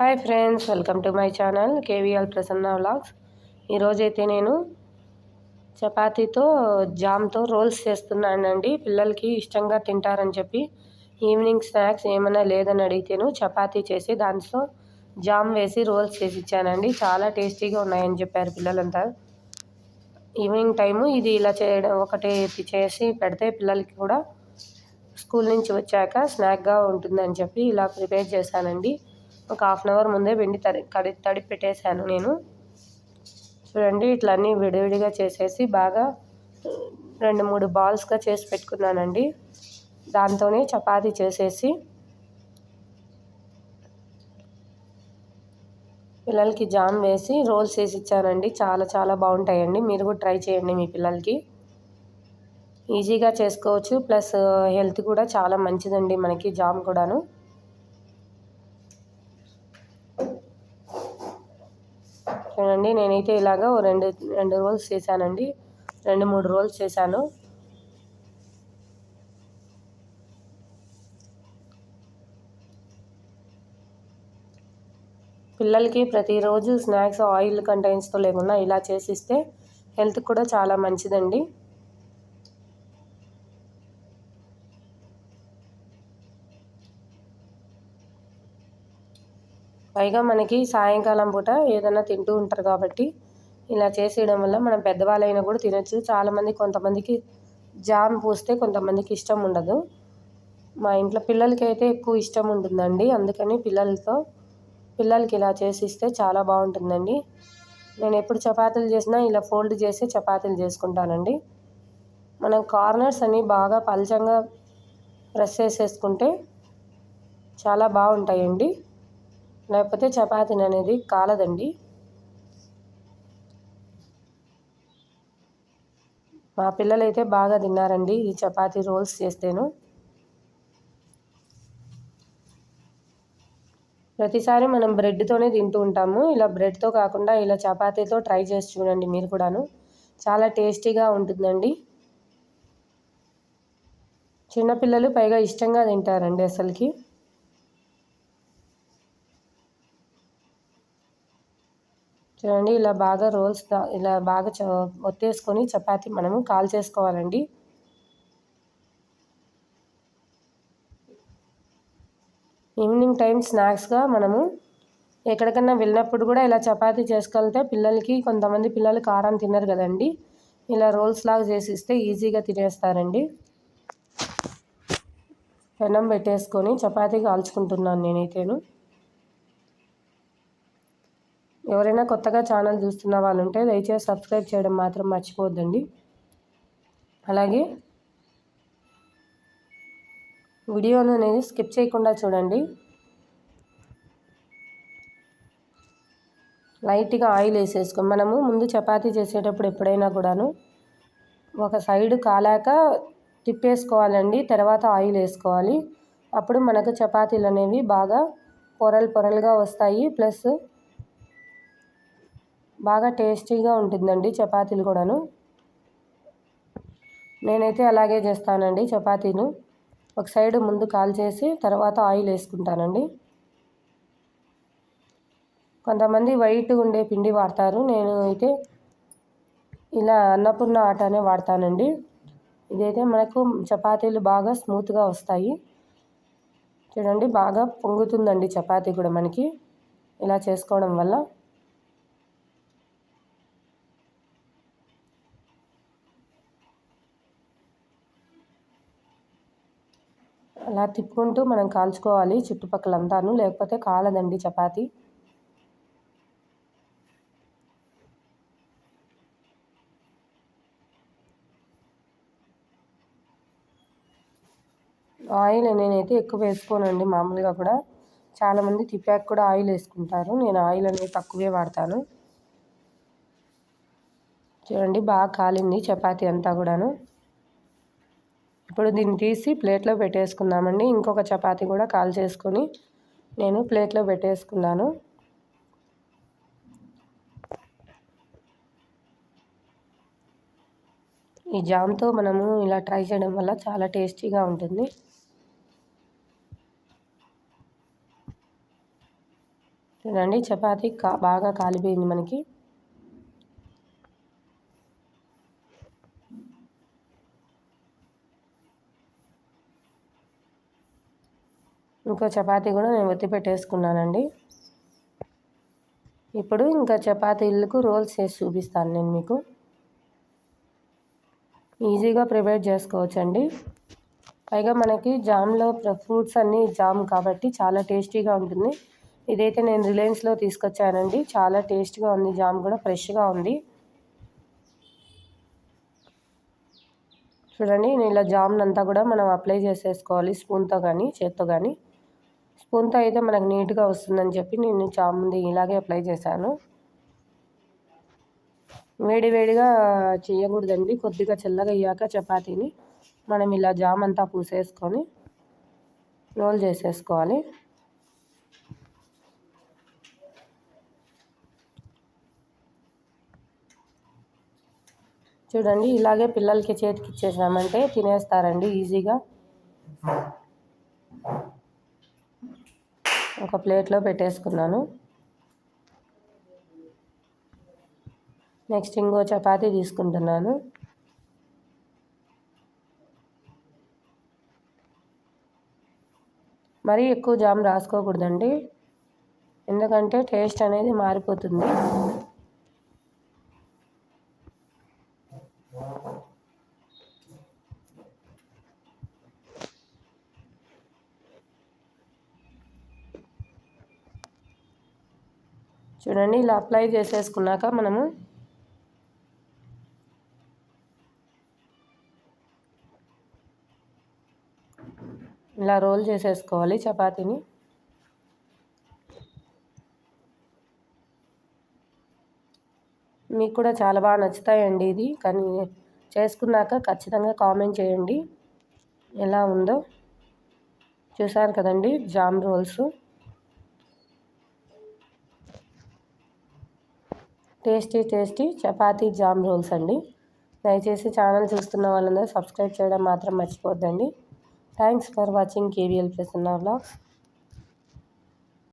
Hi friends welcome to my channel KVL Prasanna vlogs. ఈరోజైతే నేను చపాతీతో జామ్తో roles చేస్తున్నానండి. పిల్లలకి ఇష్టంగా తింటారని చెప్పి ఈవినింగ్ స్నాక్స్ ఏమైనా లేదని అడిగితేను చపాతీ చేసి దాంట్లో జామ్ వేసి రోల్స్ చేసి ఇచ్చానండి. చాలా టేస్టీగా ఉన్నాయని చెప్పారు పిల్లలంతా. ఈవినింగ్ టైము ఇది ఇలా చేయడం ఒకటి చేసి పెడితే పిల్లలకి కూడా స్కూల్ నుంచి వచ్చాక స్నాక్గా ఉంటుందని చెప్పి ఇలా ప్రిపేర్ చేశానండి. ఒక హాఫ్ అన్ అవర్ ముందే వెండి తడి కడి తడి పెట్టేశాను నేను. చూడండి ఇట్లా అన్నీ విడివిడిగా చేసేసి బాగా రెండు మూడు బాల్స్గా చేసి పెట్టుకున్నానండి. దాంతోనే చపాతీ చేసేసి పిల్లలకి జామ్ వేసి రోల్స్ వేసి ఇచ్చానండి. చాలా చాలా బాగుంటాయండి. మీరు కూడా ట్రై చేయండి మీ పిల్లలకి. ఈజీగా చేసుకోవచ్చు. ప్లస్ హెల్త్ కూడా చాలా మంచిదండి మనకి జామ్ కూడాను. చూడండి నేనైతే ఇలాగ రెండు రెండు రోల్స్ చేశానండి. రెండు మూడు రోల్స్ చేశాను. పిల్లలకి ప్రతిరోజు స్నాక్స్ ఆయిల్ కంటైన్స్తో లేకుండా ఇలా చేసిస్తే హెల్త్ కూడా చాలా మంచిదండి. పైగా మనకి సాయంకాలం పూట ఏదైనా తింటూ ఉంటారు కాబట్టి ఇలా చేసేయడం వల్ల మనం పెద్దవాళ్ళైనా కూడా తినచ్చు. చాలామంది కొంతమందికి జామ్ పూస్తే కొంతమందికి ఇష్టం ఉండదు. మా ఇంట్లో పిల్లలకి అయితే ఎక్కువ ఇష్టం ఉంటుందండి. అందుకని పిల్లలతో పిల్లలకి ఇలా చేసిస్తే చాలా బాగుంటుందండి. నేను ఎప్పుడు చపాతీలు చేసినా ఇలా ఫోల్డ్ చేసి చపాతీలు చేసుకుంటానండి. మనం కార్నర్స్ అన్నీ బాగా పలచంగా ప్రెస్ చేసేసుకుంటే చాలా బాగుంటాయండి. లేకపోతే చపాతీని అనేది కాలదండి. మా పిల్లలైతే బాగా తిన్నారండి ఈ చపాతీ రోల్స్ చేస్తేను. ప్రతిసారి మనం బ్రెడ్తోనే తింటూ ఉంటాము. ఇలా బ్రెడ్తో కాకుండా ఇలా చపాతీతో ట్రై చేసి చూడండి మీరు కూడాను. చాలా టేస్టీగా ఉంటుందండి. చిన్నపిల్లలు పైగా ఇష్టంగా తింటారండి అసలుకి. చూడండి ఇలా బాగా రోల్స్ ఇలా బాగా ఒత్తేసుకొని చపాతి మనము కాల్ చేసుకోవాలండి. ఈవినింగ్ టైం స్నాక్స్గా మనము ఎక్కడికన్నా వెళ్ళినప్పుడు కూడా ఇలా చపాతీ చేసుకెళ్తే పిల్లలకి కొంతమంది పిల్లలు కారం తినరు కదండి. ఇలా రోల్స్ లాగా చేసి ఇస్తే ఈజీగా తినేస్తారండి. పెనం పెట్టేసుకొని చపాతీ కాల్చుకుంటున్నాను నేనైతేను. ఎవరైనా కొత్తగా ఛానల్ చూస్తున్న వాళ్ళు ఉంటే దయచేసి సబ్స్క్రైబ్ చేయడం మాత్రం మర్చిపోవద్దండి. అలాగే వీడియోను అనేది స్కిప్ చేయకుండా చూడండి. లైట్గా ఆయిల్ వేసేసుకో మనము ముందు చపాతీ చేసేటప్పుడు ఎప్పుడైనా కూడాను ఒక సైడ్ కాలాక తిప్పేసుకోవాలండి తర్వాత ఆయిల్ వేసుకోవాలి. అప్పుడు మనకు చపాతీలు అనేవి బాగా పొరలు పొరలుగా వస్తాయి ప్లస్ బాగా టేస్టీగా ఉంటుందండి చపాతీలు కూడాను. నేనైతే అలాగే చేస్తానండి చపాతీను ఒక సైడ్ ముందు కాల్ చేసి తర్వాత ఆయిల్ వేసుకుంటానండి. కొంతమంది వైట్ ఉండే పిండి వాడతారు. నేను అయితే ఇలా అన్నపూర్ణ ఆటనే వాడతానండి. ఇదైతే మనకు చపాతీలు బాగా స్మూత్గా వస్తాయి. చూడండి బాగా పొంగుతుందండి చపాతీ కూడా మనకి. ఇలా చేసుకోవడం వల్ల అలా తిప్పుకుంటూ మనం కాల్చుకోవాలి చుట్టుపక్కలంతాను లేకపోతే కాలదండి చపాతీ. ఆయిల్ నేనైతే ఎక్కువ వేసుకోనండి మామూలుగా కూడా. చాలామంది తిప్పాక కూడా ఆయిల్ వేసుకుంటారు. నేను ఆయిల్ అనేది తక్కువే వాడతాను. చూడండి బాగా కాలింది చపాతీ అంతా కూడాను. ఇప్పుడు దీన్ని తీసి ప్లేట్లో పెట్టేసుకుందామండి. ఇంకొక చపాతీ కూడా కాల్ చేసుకొని నేను ప్లేట్లో పెట్టేసుకున్నాను. ఈ జామ్తో మనము ఇలా ట్రై చేయడం వల్ల చాలా టేస్టీగా ఉంటుంది. చూడండి చపాతి కా బాగా కాలిపోయింది మనకి. ఇంకో చపాతీ కూడా నేను ఒత్తి పెట్టేసుకున్నానండి. ఇప్పుడు ఇంకా చపాతీలకు రోల్స్ చేసి చూపిస్తాను నేను మీకు. ఈజీగా ప్రిపేర్ చేసుకోవచ్చండి. పైగా మనకి జామ్లో ఫ్రూట్స్ అన్నీ జామ్ కాబట్టి చాలా టేస్టీగా ఉంటుంది. ఇదైతే నేను రిలయన్స్లో తీసుకొచ్చానండి. చాలా టేస్ట్గా ఉంది జామ్ కూడా ఫ్రెష్గా ఉంది. చూడండి నేను ఇలా జామ్నంతా కూడా మనం అప్లై చేసేసుకోవాలి స్పూన్తో కానీ చేత్తో కానీ స్పూన్తో అయితే మనకు నీట్గా వస్తుందని చెప్పి నేను చామంది ఇలాగే అప్లై చేశాను. వేడివేడిగా చేయకూడదండి. కొద్దిగా చల్లగా అయ్యాక చపాతీని మనం ఇలా జామ్ అంతా పూసేసుకొని రోల్ చేసేసుకోవాలి. చూడండి ఇలాగే పిల్లలకి చేతికి ఇచ్చేసామంటే తినేస్తారండి ఈజీగా. ఒక ప్లేట్లో పెట్టేసుకున్నాను. నెక్స్ట్ ఇంకో చపాతీ తీసుకుంటున్నాను. మరీ ఎక్కువ జామ్ రాసుకోకూడదండి. ఎందుకంటే టేస్ట్ అనేది మారిపోతుంది. చూడండి ఇలా అప్లై చేసేసుకున్నాక మనము ఇలా రోల్ చేసేసుకోవాలి చపాతీని. మీకు కూడా చాలా బాగా నచ్చుతాయండి ఇది కానీ చేసుకున్నాక ఖచ్చితంగా కామెంట్ చేయండి. ఎలా ఉందో చూసారు కదండి jam rolls tasty tasty chapati jam rolls అండి. దయచేసి ఛానల్ చూస్తున్న వాళ్ళందరూ సబ్స్క్రైబ్ చేయడం మాత్రం మర్చిపోద్దండి. Thanks for watching KVL Prasanna vlogs.